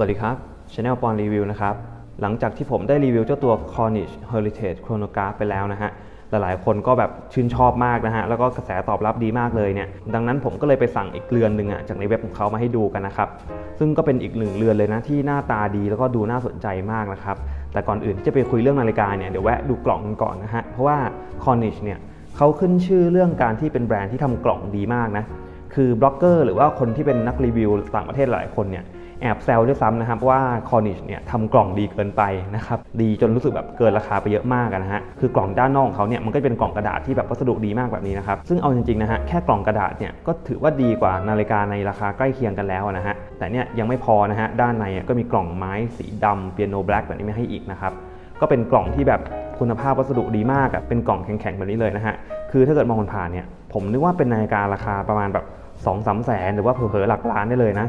สวัสดีครับ Channel ปอนรีวิวนะครับ หลังจากที่ผมได้รีวิวเจ้าตัว Cornish Heritage Chronograph ไปแล้วนะฮะ หลายๆ คนก็แบบชื่นชอบมากนะฮะ แล้วก็กระแสตอบรับดีมากเลยเนี่ย ดังนั้นผมก็เลยไปสั่งอีกเรือนหนึ่งอะจากในเว็บของเขามาให้ดูกันนะครับ ซึ่งก็เป็นอีกหนึ่งเรือนเลยนะที่หน้าตาดีแล้วก็ดูน่าสนใจมากนะครับ แต่ก่อนอื่นที่จะไปคุยเรื่องนาฬิกาเนี่ยเดี๋ยวแวะดูกล่องกันก่อนนะฮะ เพราะว่า Cornish เนี่ยเขาขึ้นชื่อเรื่องการที่เป็นแบรนด์ที่ทำกล่องดีมากนะ คือบล็อกเกอร์หรือว่าคนที่เป็นนักรีวิวต่างประเทศหลายคนเนี่ย แอบแซวด้วยซ้ำนะครับว่าคอนิชเนี่ยทำกล่องดีเกินไปนะครับดีจนรู้สึกแบบเกินราคาไปเยอะมากนะฮะคือกล่องด้านนอกของเขาเนี่ยมันก็เป็นกล่องกระดาษที่แบบวัสดุดีมากแบบนี้นะครับซึ่งเอาจริงๆนะฮะแค่กล่องกระดาษเนี่ยก็ถือว่าดีกว่านาฬิกาในราคาใกล้เคียงกันแล้วนะฮะแต่เนี่ยยังไม่พอนะฮะด้านในก็มีกล่องไม้สีดำเปียโนแบล็กแบบนี้มาให้อีกนะครับก็เป็นกล่องที่แบบคุณภาพวัสดุดีมากอะเป็นกล่องแข็งๆแบบนี้เลยนะฮะ คือถ้าเกิดมองผ่านเนี่ย ผมนึกว่าเป็นนาฬิการาคาประมาณแบบ2องสามแสนหรือว่าเผลอๆหลักล้านได้เลยนะ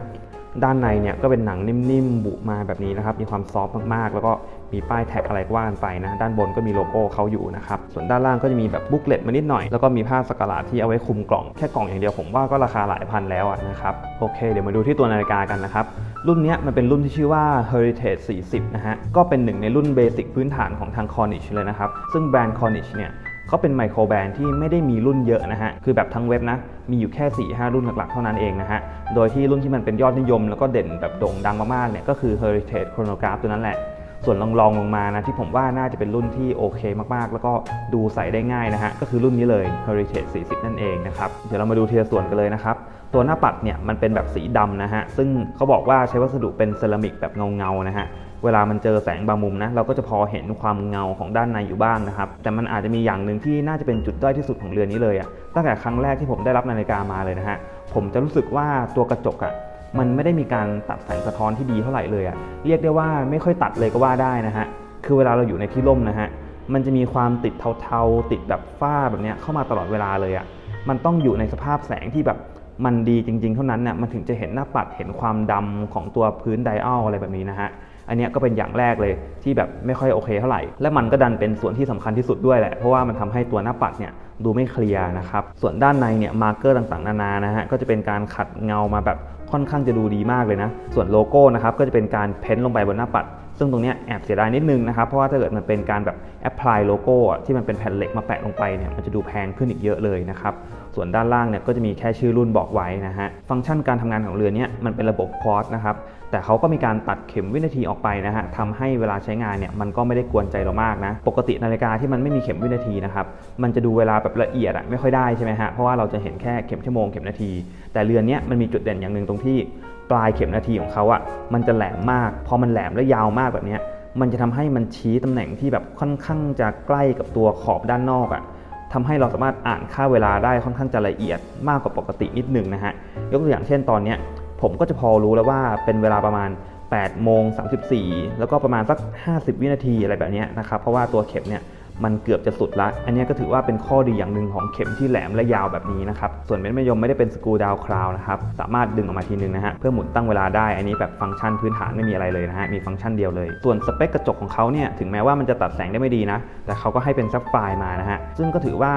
ด้านในเนี่ยก็เป็นหนังนิ่มๆ บุมาแบบนี้นะครับ มีความซอฟต์มากๆ แล้วก็มีป้ายแท็กอะไรก็ว่ากันไปนะ ด้านบนก็มีโลโก้เขาอยู่นะครับ ส่วนด้านล่างก็จะมีแบบบุ๊กเล็ตมานิดหน่อย แล้วก็มีผ้าสกหลาดที่เอาไว้คลุมกล่อง แค่กล่องอย่างเดียวผมว่าก็ราคาหลายพันแล้วอะนะครับ โอเค เดี๋ยวมาดูที่ตัวนาฬิกากันนะครับ รุ่นนี้มันเป็นรุ่นที่ชื่อว่า Heritage 40 นะฮะ ก็เป็นหนึ่งในรุ่นเบสิกพื้นฐานของทาง Cornish เลยนะครับ ซึ่งแบรนด์ Cornish เนี่ย เขาเป็นไมโครแบรนด์ที่ไม่ได้มีรุ่นเยอะนะฮะ คือแบบทั้งเว็บนะ มีอยู่แค่4-5รุ่นหลักๆ เท่านั้นเองนะฮะ โดยที่รุ่นที่มันเป็นยอดนิยม แล้วก็เด่นแบบโด่งดังมากๆเนี่ยก็คือ Heritage Chronograph ตัวนั้นแหละ ส่วนรองรองลงมานะที่ผมว่าน่าจะเป็นรุ่นที่โอเคมากๆ แล้วก็ดูใส่ได้ง่ายนะฮะ ก็คือรุ่นนี้เลย Heritage 40 นั่นเองนะครับ เดี๋ยวเรามาดูทีละส่วนกันเลยนะครับ ตัวหน้าปัดเนี่ยมันเป็นแบบสีดำนะฮะ ซึ่งเขาบอกว่าใช้วัสดุเป็นเซรามิกแบบเงาๆนะฮะ เวลามันเจอแสงบางมุมนะเราก็จะพอเห็นความเงาของด้านในอยู่บ้างนะครับ แต่มันอาจจะมีอย่างหนึ่งที่น่าจะเป็นจุดด้อยที่สุดของเรือนนี้เลยอะตั้งแต่ครั้งแรกที่ผมได้รับนาฬิกามาเลยนะฮะผมจะรู้สึกว่าตัวกระจกอะมันไม่ได้มีการตัดแสงสะท้อนที่ดีเท่าไหร่เลยอะเรียกได้ว่าไม่ค่อยตัดเลยก็ว่าได้นะฮะคือเวลาเราอยู่ในที่ร่มนะฮะมันจะมีความติดเทาๆ ติดแบบฝ้าแบบเนี้ยเข้ามาตลอดเวลาเลยอะ่ะมันต้องอยู่ในสภาพแสงที่แบบมันดีจริงๆ เท่านั้นเนี่ยมันถึงจะเห็นหน้าปัดเห็นความดำของตัวพื้นไดอัลอะไรแบบนี้นะฮะ อันนี้ก็เป็นอย่างแรกเลยที่แบบไม่ค่อยโอเคเท่าไหร่ และมันก็ดันเป็นส่วนที่สำคัญที่สุดด้วยแหละ เพราะว่ามันทำให้ตัวหน้าปัดเนี่ยดูไม่เคลียร์นะครับ ส่วนด้านในเนี่ยมาร์กเกอร์ต่างๆ นานานะฮะก็จะเป็นการขัดเงามาแบบค่อนข้างจะดูดีมากเลยนะ ส่วนโลโก้นะครับก็จะเป็นการเพ้นท์ลงไปบนหน้าปัด ซึ่งตรงนี้แอบเสียดายนิดนึงนะครับ เพราะว่าถ้าเกิดมันเป็นการแบบแอพพลายโลโก้ที่มันเป็นแผ่นเหล็กมาแปะลงไปเนี่ยมันจะดูแพงขึ้นอีกเยอะเลยนะครับ ส่วนด้านล่างเนี่ยก็จะมีแค่ชื่อรุ่นบอกไว้นะฮะ ฟังก์ชันการทำงานของเรือเนี้ยมันเป็นระบบควอตนะครับ แต่เขาก็มีการตัดเข็มวินาทีออกไปนะฮะทำให้เวลาใช้งานเนี่ยมันก็ไม่ได้กวนใจเรามากนะ ปกตินาฬิกาที่มันไม่มีเข็มวินาทีนะครับ มันจะดูเวลาแบบละเอียดอะไม่ค่อยได้ใช่ไหมฮะ เพราะว่าเราจะเห็นแค่เข็มชั่วโมงเข็มนาที แต่เรือนเนี้ยมันมีจุดเด่นอย่างหนึ่งตรงที่ ปลายเข็มนาทีของเขาอะ่ะมันจะแหลมมากพอมันแหลมและยาวมากแบบนี้มันจะทำให้มันชี้ตำแหน่งที่แบบค่อนข้างจะใกล้กับตัวขอบด้านนอกอะ่ะทำให้เราสามารถอ่านค่าเวลาได้ค่อนข้างจะละเอียดมากกว่าปกตินิดนึงนะฮะยกตัวอย่างเช่นตอนเนี้ยผมก็จะพอรู้แล้วว่าเป็นเวลาประมาณ8โมง34 แล้วก็ประมาณสัก 50 วินาทีอะไรแบบนี้นะครับเพราะว่าตัวเข็มเนี่ย มันเกือบจะสุดละ อันนี้ก็ถือว่าเป็นข้อดีอย่างหนึ่งของเข็มที่แหลมและยาวแบบนี้นะครับ ส่วนเม็ดมะยมไม่ได้เป็นสกูดาวคราวนะครับ สามารถดึงออกมาทีนึงนะฮะ เพื่อหมุนตั้งเวลาได้ อันนี้แบบฟังก์ชันพื้นฐานไม่มีอะไรเลยนะฮะ มีฟังก์ชันเดียวเลย ส่วนสเปคกระจกของเขาเนี่ย ถึงแม้ว่ามันจะตัดแสงได้ไม่ดีนะ แต่เขาก็ให้เป็นซับไฟร์มานะฮะ ซึ่งก็ถือว่า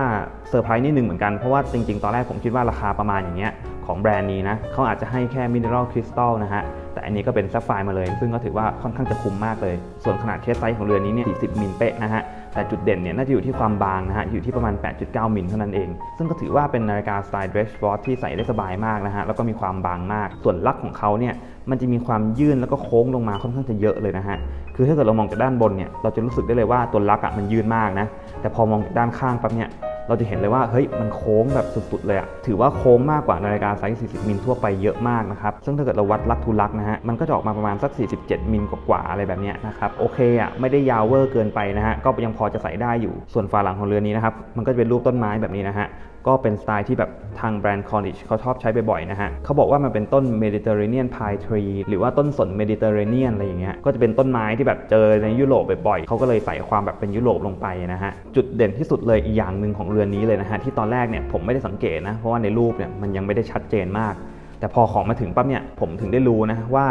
เซอร์ไพรส์นิดนึงเหมือนกัน เพราะว่าจริงๆ ตอนแรกผมคิดว่าราคาประมาณอย่างเงี้ยของแบรนด์นี้นะเขาอาจจะให้แค่มินเนอรัลคริสตัลนะฮะแต่อันนี้ก็เป็นซับไฟร์มาเลย ซึ่งก็ถือว่าค่อนข้างจะคุ้มมากเลย ส่วนขนาดเคสไซส์ของเรือนี้เนี่ย40มิลเป๊ะนะฮะ แต่จุดเด่นเนี่ยน่าจะอยู่ที่ความบางนะฮะอยู่ที่ประมาณ 8.9 มิลเท่านั้นเอง ซึ่งก็ถือว่าเป็นนาฬิกาสไตล์ dress watch ที่ใส่ได้สบายมากนะฮะแล้วก็มีความบางมาก ส่วนลักของเขาเนี่ยมันจะมีความยื่นแล้วก็โค้งลงมาค่อนข้างจะเยอะเลยนะฮะคือถ้าเกิดเรามองจากด้านบนเนี่ยเราจะรู้สึกได้เลยว่าตัวลักอะมันยื่นมากนะแต่พอมองจากด้านข้างปั๊บเนี่ย เราจะเห็นเลยว่าเฮ้ยมันโค้งแบบสุดๆเลยอะถือว่าโค้งมากกว่านาฬิกาไซส์ 40 มิลทั่วไปเยอะมากนะครับซึ่งถ้าเกิดเราวัดลักทุลักนะฮะมันก็จะออกมาประมาณสัก 47 มิลกว่าๆอะไรแบบเนี้ยนะครับโอเคอะไม่ได้ยาวเวอร์เกินไปนะฮะก็ยังพอจะใส่ได้อยู่ส่วนฝาหลังของเรือนี้นะครับมันก็จะเป็นรูปต้นไม้แบบนี้นะฮะ ก็เป็นสไตล์ที่แบบทางแบรนด์ Cornish เขาชอบใช้บ่อยๆนะฮะเขาบอกว่ามันเป็นต้น Mediterranean Pine Tree หรือว่าต้นสน Mediterranean อะไรอย่างเงี้ยก็จะเป็นต้นไม้ที่แบบเจอในยุโรปบ่อยๆเขาก็เลยใส่ความแบบเป็นยุโรปลงไปนะฮะจุดเด่นที่สุดเลยอีกอย่างหนึ่งของเรือนนี้เลยนะฮะที่ตอนแรกเนี่ยผมไม่ได้สังเกตนะเพราะว่าในรูปเนี่ยมันยังไม่ได้ชัดเจนมาก แต่พอของมาถึงปั๊บเนี่ยผมถึงได้รู้นะว่า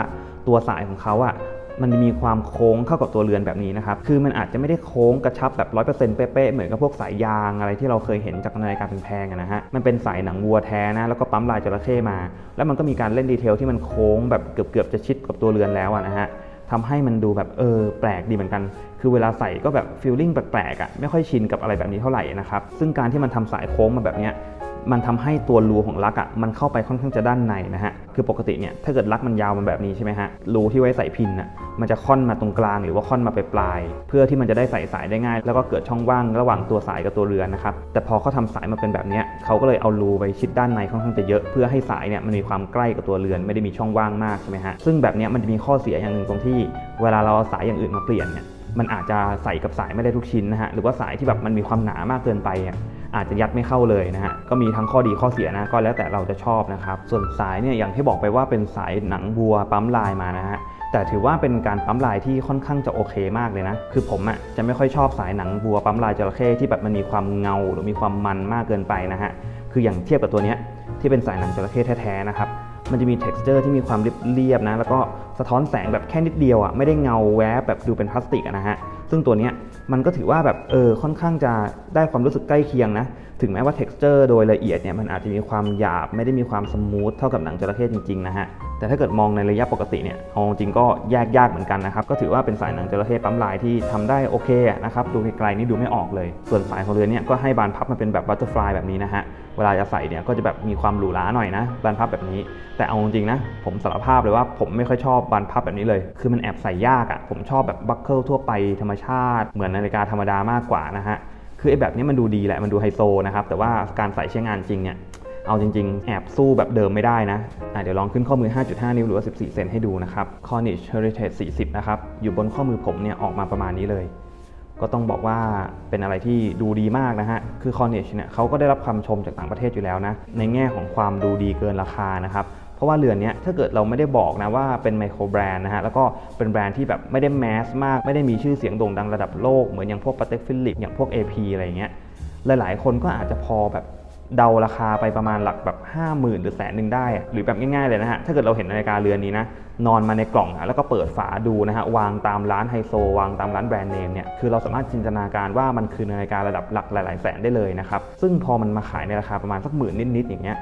ตัวสายของเขาอะ มันมีความโค้งเข้ากับตัวเรือนแบบนี้นะครับ คือมันอาจจะไม่ได้โค้งกระชับแบบ100%เป๊ะๆเหมือนกับพวกสายยางอะไรที่เราเคยเห็นจากนาฬิกาแพงๆนะฮะ มันเป็นสายหนังวัวแท้นะแล้วก็ปั๊มลายจระเข้มา แล้วมันก็มีการเล่นดีเทลที่มันโค้งแบบเกือบๆจะชิดกับตัวเรือนแล้วนะฮะทำให้มันดูแบบเออแปลกดีเหมือนกัน คือเวลาใส่ก็แบบฟีลลิ่งแปลกๆอะ่ะไม่ค่อยชินกับอะไรแบบนี้เท่าไหร่นะครับ ซึ่งการที่มันทำสายโค้งมาแบบเนี้ย มันทำให้ตัวรูของลักอะ่ะมันเข้าไปค่อนข้างจะด้านในนะฮะคือปกติเนี่ยถ้าเกิดลักมันยาวมันแบบนี้ใช่ไหมฮะรูที่ไว้ใส่พินอะมันจะค่อนมาตรงกลางหรือว่าค่อนมาไปปลาย เพื่อที่มันจะได้ใส่สายได้ง่าย แล้วก็เกิดช่องว่างระหว่างตัวสายกับตัวเรือนนะครับแต่พอเขาทำสายมาเป็นแบบเนี้ยเขาก็เลยเอารูไปชิดด้านในค่อนข้างจะเยอะเพื่อให้สายเนี่ยมันมีความใกล้กับตัวเรือน ไม่ได้มีช่องว่างมากใช่ไหมฮะซึ่งแบบเนี้ยมันจะมีข้อเสียอย่างหนึ่งตรงที่ เวลาเราเอาสายอย่างอื่นมาเปลี่ยนเนี่ยมันอาจจะใส่กับสายไม่ได้ทุกชิ้นนะฮะหรือว่าสายที่แบบมันมีความหนามากเกินไปอะ อาจจะยัดไม่เข้าเลยนะฮะก็มีทั้งข้อดีข้อเสียนะก็แล้วแต่เราจะชอบนะครับส่วนสายเนี่ยอย่างที่บอกไปว่าเป็นสายหนังวัวปั๊มลายมานะฮะแต่ถือว่าเป็นการปั๊มลายที่ค่อนข้างจะโอเคมากเลยนะ คือผมอะจะไม่ค่อยชอบสายหนังวัวปั๊มลายจระเข้ที่แบบมันมีความเงาหรือมีความมันมากเกินไปนะฮะคืออย่างเทียบกับตัวเนี้ยที่เป็นสายหนังจระเข้แท้ๆนะครับ มันจะมี t e x t อร์ที่มีความเรียบๆนะ แล้วก็สะท้อนแสงแบบแค่นิดเดียวอะ ไม่ได้เงาแวบแบบดูเป็นพลาสติกนะฮะ ซึ่งตัวเนี้ยมันก็ถือว่าแบบเออค่อนข้างจะได้ความรู้สึกใกล้เคียงนะ ถึงแม้ว่า t e x t อร์โดยละเอียดเนี่ยมันอาจจะมีความหยาบไม่ได้มีความสมูทเท่ากับหนังจระเข้จริงๆนะฮะแต่ถ้าเกิดมองในระยะปกติเนี่ยเอาจริงก็แยกยากเหมือนกันนะครับก็ถือว่าเป็นสายหนังจระเข้ปั๊มลายที่ทำได้โอเคนะครับดูไกลๆนี่ดูไม่ออกเลย ส่วนสายของเรือเนี่ยก็ให้บานพับมาเป็นแบบบัตเตอร์ฟลายแบบนี้นะฮะเวลาจะใส่เนี่ยก็จะแบบมีความหรูหราหน่อยนะบานพับแบบนี้ แต่เอาจริงๆนะผมสารภาพเลยว่าผมไม่ค่อยชอบบานพับแบบนี้เลย คือมันแอบใส่ยากอะ่ะผมชอบแบบบัคเกิลทั่วไปธรรมชาติ เหมือนนาฬิกาธรรมดามากกว่านะฮะ คือไอ้แบบนี้มันดูดีแหละมันดูไฮโซนะครับแต่ว่าการใส่ใช้งานจริงเนี่ยเอาจริง ๆ แอบสู้แบบเดิมไม่ได้นะอะเดี๋ยวลองขึ้นข้อมือ 5.5 นิ้วหรือว่า 14 เซนให้ดูนะครับ Cornish Heritage 40 นะครับ อยู่บนข้อมือผมเนี่ยออกมาประมาณนี้เลย ก็ต้องบอกว่าเป็นอะไรที่ดูดีมากนะฮะ คือ Cornish เนี่ยเขาก็ได้รับคำชมจากต่างประเทศอยู่แล้วนะ ในแง่ของความดูดีเกินราคานะครับ ราะว่าเรือนนี้ถ้าเกิดเราไม่ได้บอกนะว่าเป็นไมโครแบรนด์นะฮะแล้วก็เป็นแบรนด์ที่แบบไม่ได้แมสมาก ไม่ได้มีชื่อเสียงโด่งดังระดับโลก เหมือนอย่างพวก Patek Philippe อย่างพวก AP อะไรเงี้ยหลายๆ คนก็อาจจะพอแบบเดาราคาไปประมาณหลักแบบ 5 0,000 หรือแสนหนึ่งได้ หรือแบบง่ายๆเลยนะฮะ ถ้าเกิดเราเห็นนาฬิกาเรือนนี้นะ นอนมาในกล่องอะแล้วก็เปิดฝาดูนะฮะ วางตามร้านไฮโซ วางตามร้านแบรนด์เนมเนี่ย คือเราสามารถจินตนาการว่ามันคือนาฬิการะดับหลักหลายๆแสนได้เลยนะครับ ซึ่งพอมันมาขายในราคาประมาณสักหมื่นนิดๆอย่างเงี้ย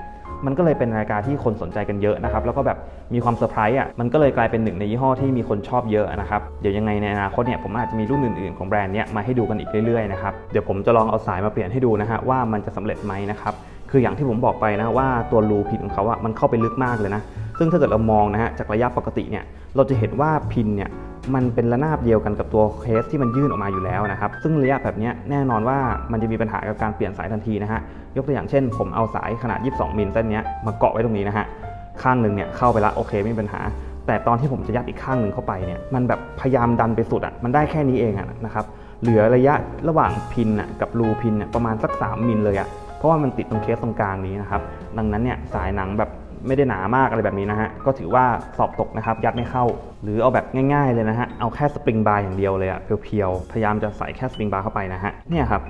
มันก็เลยเป็นนาฬิกาที่คนสนใจกันเยอะนะครับ แล้วก็แบบมีความเซอร์ไพรส์อะ มันก็เลยกลายเป็นหนึ่งในยี่ห้อที่มีคนชอบเยอะนะครับ เดี๋ยวยังไงในอนาคตเนี่ยผมอาจจะมีรุ่นอื่นๆของแบรนด์เนี้ยมาให้ดูกันอีกเรื่อยๆนะครับ เดี๋ยวผมจะลองเอาสายมาเปลี่ยนให้ดูนะฮะว่ามันจะสำเร็จไหมนะครับ คืออย่างที่ผมบอกไปนะว่าตัวรูผิดของเขาอะมันเข้าไปลึกมากเลยนะ ซึ่งถ้าเกิดเรามองนะฮะจากระยะปกติเนี่ยเราจะเห็นว่าพินเนี่ยมันเป็นระนาบเดียวกันกับตัวเคสที่มันยื่นออกมาอยู่แล้วนะครับซึ่งระยะแบบนี้แน่นอนว่ามันจะมีปัญหากับการเปลี่ยนสายทันทีนะฮะยกตัวอย่างเช่น ผมเอาสายขนาด 22 มิลเส้นนี้มาเกาะไว้ตรงนี้นะฮะข้างหนึ่งเนี่ยเข้าไปละโอเคไม่มีปัญหา แต่ตอนที่ผมจะยัดอีกข้างหนึ่งเข้าไปเนี่ยมันแบบพยายามดันไปสุดอะมันได้แค่นี้เองอะนะครับเหลือระยะระหว่างพินอะกับรูพินเนี่ยประมาณสัก 3 มิลเลยอะเพราะว่ามันติดตรงเคสตรงกลางนี้นะครับดังนั้นเนี่ยสายหนังแบบ ไม่ได้หนามากอะไรแบบนี้นะฮะ ก็ถือว่าสอบตกนะครับ ยัดไม่เข้า หรือเอาแบบง่ายๆเลยนะฮะ เอาแค่สปริงบาร์อย่างเดียวเลยอะเพียวๆ พยายามจะใส่แค่สปริงบาร์เข้าไปนะฮะ เนี่ยครับ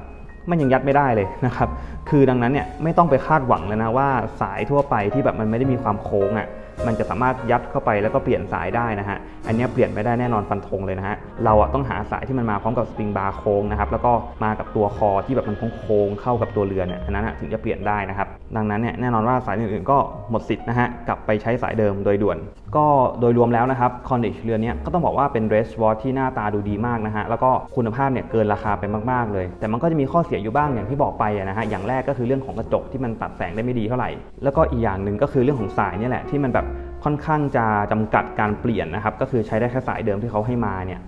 มันยังยัดไม่ได้เลยนะครับ คือดังนั้นเนี่ยไม่ต้องไปคาดหวังเลยนะว่าสายทั่วไปที่แบบมันไม่ได้มีความโค้งอะ่ะ มันจะสามารถยัดเข้าไปแล้วก็เปลี่ยนสายได้นะฮะ อันนี้เปลี่ยนไม่ได้แน่นอนฟันธงเลยนะฮะ เราอะต้องหาสายที่มันมาพร้อมกับสปริงบาร์โค้งนะครับ แล้วก็มากับตัวคอที่แบบมันโค้งเข้ากับตัวเรือนเนี่ยอันนั้นถึงจะเปลี่ยนได้นะครับ ดังนั้นเนี่ยแน่นอนว่าสายอื่นๆก็หมดสิทธิ์นะฮะกลับไปใช้สายเดิมโดยด่วน ก็โดยรวมแล้วนะครับคอนดิชเรือนเนี้ยก็ต้องบอกว่าเป็นเรสวอทที่หน้าตาดูดีมากนะฮะแล้วก็คุณภาพเนี่ยเกินราคาไปมากๆเลย แต่มันก็จะมีข้อเสียอยู่บ้างอย่างที่บอกไปนะฮะอย่างแรกก็คือเรื่องของกระจกที่มันตัดแสงได้ไม่ดีเท่าไหร่ แล้วก็อีกอย่างหนึ่งก็คือเรื่องของสายเนี่ยแหละที่มันแบบค่อนข้างจะจำกัดการเปลี่ยนนะครับก็คือใช้ได้แค่สายเดิมที่เขาให้มาเนี่ย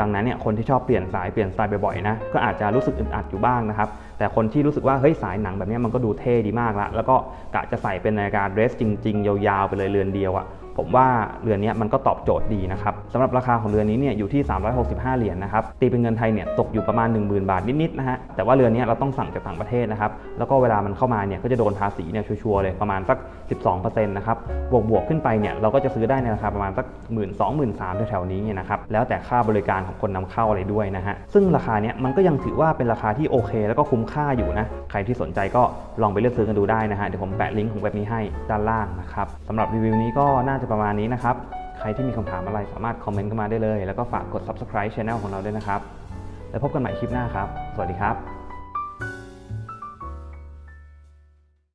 ดังนั้นเนี่ยคนที่ชอบเปลี่ยนสายเปลี่ยนสไตล์บ่อยๆนะก็อาจจะรู้สึกอึดอัดอยู่บ้างนะครับแต่คนที่รู้สึกว่าเฮ้ยสายหนังแบบนี้มันก็ดูเท่ดีมากละแล้วก็กะจะใส่เป็นนาฬิกาเดรสจริง ๆ ยาวๆไปเลยเรือนเดียวอะ ผมว่าเรือนนี้มันก็ตอบโจทย์ดีนะครับสำหรับราคาของเรือนนี้เนี่ยอยู่ที่ 365 เหรียญนะครับตีเป็นเงินไทยเนี่ยตกอยู่ประมาณ 10,000 บาทนิดๆนะฮะแต่ว่าเรือนนี้เราต้องสั่งจากต่างประเทศนะครับแล้วก็เวลามันเข้ามาเนี่ยก็จะโดนภาษีเนี่ยชัวร์ๆเลยประมาณสัก 12%นะครับบวกๆขึ้นไปเนี่ยเราก็จะซื้อได้ในราคาประมาณสัก1 2 0 0 0 3 0 0 0แถวๆนี้เนี่ยนะครับแล้วแต่ค่าบริการของคนนำเข้าอะไรด้วยนะฮะซึ่งราคาเนี้ยมันก็ยังถือว่าเป็นราคาที่โอเค แล้วก็คุ้มค่าอยู่นะใครที่สนใจก็ลองไปเลือกซื้อกันดูได้นะฮะเดี๋ยวผมแปะลิงก์ของเว็บนี้ให้ด้านล่างนะครับสำหรับรีวิวนี้ก็น่าจะประมาณนี้นะครับ ใครที่มีคำถามอะไรสามารถคอมเมนต์เข้ามาได้เลย แล้วก็ฝากกด subscribe channel ของเราด้วยนะครับ แล้วพบกันใหม่คลิปหน้าครับ สวัสดีครับ